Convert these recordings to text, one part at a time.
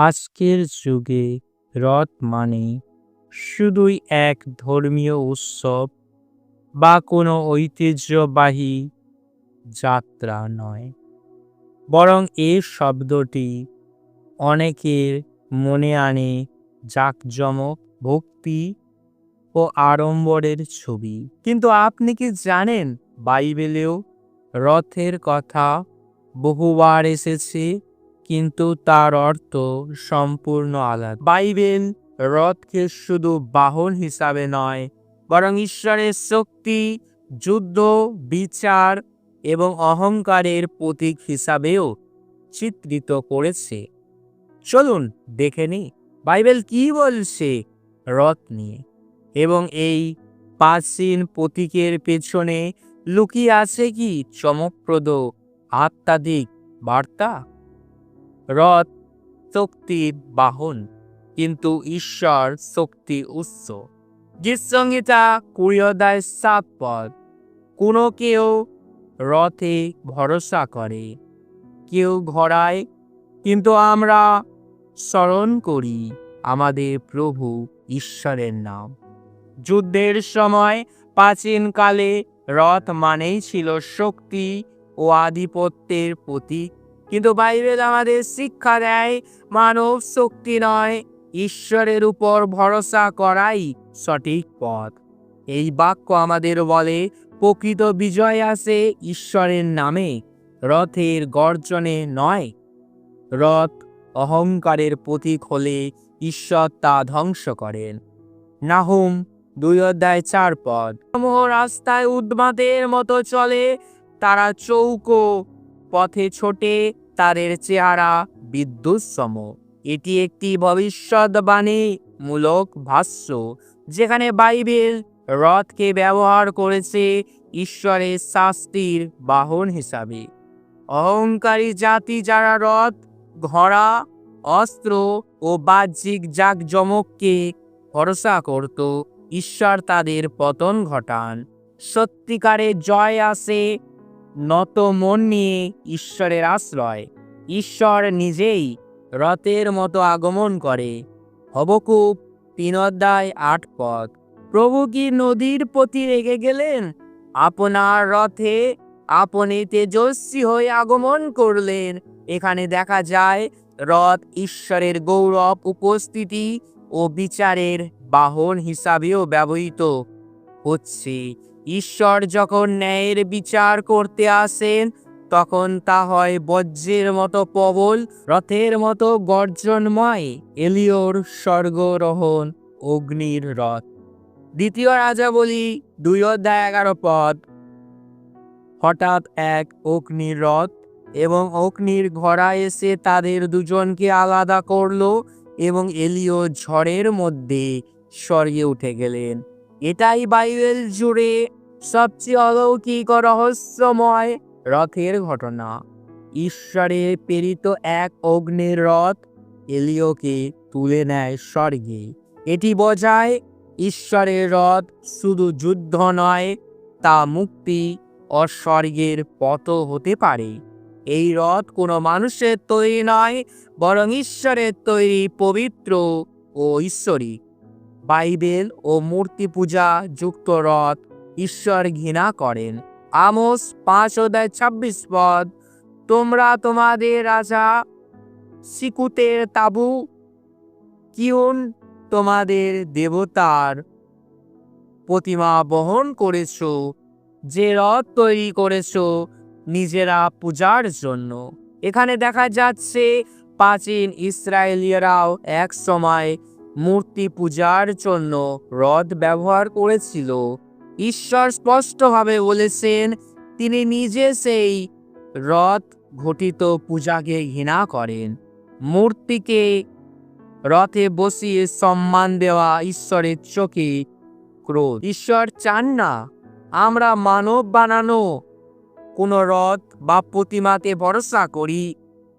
আজকের যুগে রথ মানে শুধুই এক ধর্মীয় উৎসব বা কোনো ঐতিহ্যবাহী যাত্রা নয়। বরং এ শব্দটি অনেকের মনে আনে জাঁকজমক ভক্তি ও আড়ম্বরের ছবি। কিন্তু আপনি কি জানেন বাইবেলেও রথের কথা বহুবার এসেছে? কিন্তু তার অর্থ সম্পূর্ণ আলাদা। বাইবেল রথকে শুধু বাহন হিসাবে নয়, বরং ঈশ্বরের শক্তি, যুদ্ধ, বিচার এবং অহংকারের প্রতীক হিসাবেও চিত্রিত করেছে। চলুন দেখে নি বাইবেল কি বলছে রথ নিয়ে? এবং এই প্রাচীন প্রতীকের পেছনে লুকিয়ে আছে কি চমকপ্রদ আত্মাধিক বার্তা? রথ শক্তির বাহন, কিন্তু ঈশ্বর শক্তি উৎস। গীতসংহিতা কুড়িয়দায় সাত পদ। কোনো কেউ রথে ভরসা করে, কেউ ঘোড়ায়, কিন্তু আমরা স্মরণ করি আমাদের প্রভু ঈশ্বরের নাম। যুদ্ধের সময় প্রাচীনকালে রথ মানেই ছিল শক্তি ও আধিপত্যের প্রতীক। কিন্তু বাইবেল আমাদের শিক্ষা দেয়, মানব শক্তি নয়, ঈশ্বরের উপর ভরসা করাই সঠিক পথ। এই বাক্য আমাদের বলে, প্রকৃত বিজয় আসে ঈশ্বরের নামে, রথের গর্জনে নয়। রথ অহংকারের প্রতীক হলে ঈশ্বর তা ধ্বংস করেন। নাহুম দুই অধ্যায় চার পদ। সমূহ রাস্তায় উদ্মাদের মতো চলে, তারা চৌকো পথে ছোটে তাদের চেহারা বিদ্যুৎ সম এটি একটি ভবিষ্যৎবাণী মূলক ভাষ্য, যেখানে বাইবেল রথকে ব্যবহার করেছে ঈশ্বরের শাস্তির বাহন হিসাবে। অহংকারী জাতি যারা রথ, ঘোড়া, অস্ত্র ও বাহ্যিক জাকজমককে ভরসা করত, ঈশ্বর তাদের পতন ঘটান। সত্যিকারে জয় আসে নত মন নিয়ে ঈশ্বরের আশ্রয়। ঈশ্বর নিজেই রথের মতো আগমন করে। হবকূপ, তিন অধ্যায়, আট পদ প্রভু কি নদীর প্রতি রেগে গেলেন? আপনার রথে আপনি তেজস্বী হয়ে আগমন করলেন। এখানে দেখা যায়, রথ ঈশ্বরের গৌরব, উপস্থিতি ও বিচারের বাহন হিসাবেও ব্যবহৃত হচ্ছে। ঈশ্বর যখন ন্যায়ের বিচার করতে আসেন, তখন তা হয় বজ্রের মতো প্রবল, রথের মতো গর্জনময়, এলিওর স্বর্গরোহণ, অগ্নির রথ। দ্বিতীয় রাজা বলি, দুই অধ্যায় এগারো পদ। হঠাৎ এক অগ্নির রথ এবং অগ্নির ঘোড়া এসে তাদের দুজনকে আলাদা করল এবং এলিও ঝড়ের মধ্যে স্বর্গে উঠে গেলেন। এটাই বাইবেল জুড়ে সবচেয়ে অলৌকিক রহস্যময় রথের ঘটনা। ঈশ্বরে প্রেরিত এক অগ্নির রথ এলিওকে তুলে নেয় স্বর্গে। এটি বোঝায় ঈশ্বরের রথ শুধু যুদ্ধ নয়, তা মুক্তি ও স্বর্গের পথ হতে পারে। এই রথ কোনো মানুষের তৈরি নয়, বরং ঈশ্বরের তৈরি পবিত্র ও ঈশ্বরী বাইবেল ও মূর্তি পূজা যুক্ত রথ ঈশ্বর ঘৃণা করেন। আমোস পাঁচ অধ্যায় ছাব্বিশ পদ, তোমরা তোমাদের রাজা সিকুতের তাবু, কিউন তোমাদের দেবতার প্রতিমা বহন করেছ, যে রথ তৈরি করেছ নিজেরা পূজার জন্য। এখানে দেখা যাচ্ছে প্রাচীন ইসরায়েলিয়ারাও এক সময় মূর্তি পূজার জন্য রথ ব্যবহার করেছিল। ঈশ্বর স্পষ্টভাবে বলেছেন, তিনি নিজে সেই রথ ঘটিত পূজাকে ঘৃণা করেন। মূর্তিকে রথে বসিয়ে সম্মান দেওয়া ঈশ্বরের চোখে ক্রোধ। ঈশ্বর চান না, আমরা মানব বানানো কোনো রথ বা প্রতিমাতে ভরসা করি,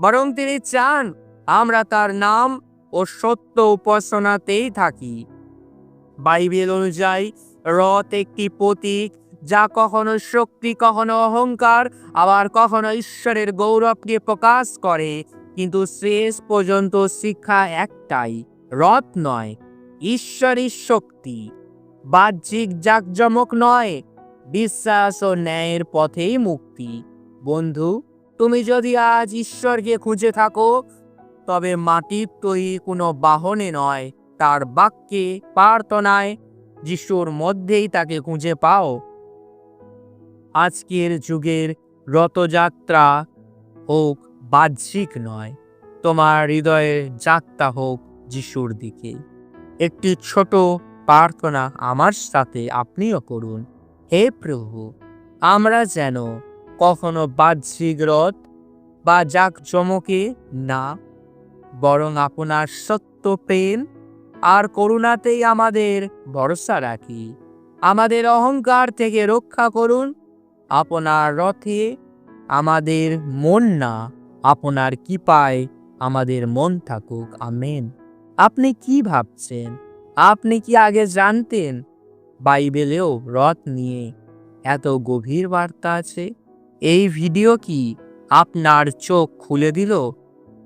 বরং তিনি চান, আমরা তার নাম ও সত্য উপাসনাতেই থাকি। বাইবেল অনুযায়ী, রথ একটি প্রতীক যা কখনো শক্তি, কখনো অহংকার, আবার কখনো ঈশ্বরের গৌরবকে প্রকাশ করে, কিন্তু শেষ পর্যন্ত শিক্ষা একটাই, রথ নয় ঈশ্বরের শক্তি। বাহ্যিক জাকজমক নয়, বিশ্বাস ও ন্যায়ের পথেই মুক্তি। বন্ধু, তুমি যদি আজ ঈশ্বরকে খুঁজে থাকো তবে মাটির তৈরি কোনো বাহনে নয়, তার বাক্যে প্রার্থনায় যিশুর মধ্যেই তাকে খুঁজে পাও। আজকের যুগের রথযাত্রা হোক বাহ্যিক নয়, তোমার হৃদয়ে যাত্রা হোক যিশুর দিকে। একটি ছোট প্রার্থনা আমার সাথে আপনিও করুন। হে প্রভু, আমরা যেন কখনো বাহ্যিক রথ বা জাকজমকে না বরং আপনার সত্য প্রেম আর করুণাতেই আমাদের ভরসা রাখি। আমাদের অহংকার থেকে রক্ষা করুন। আপনার রথে আমাদের মন না, আপনার কৃপায় আমাদের মন থাকুক। আমেন। আপনি কি ভাবছেন? আপনি কি আগে জানতেন বাইবেলেও রথ নিয়ে এত গভীর বার্তা আছে? এই ভিডিও কি আপনার চোখ খুলে দিল?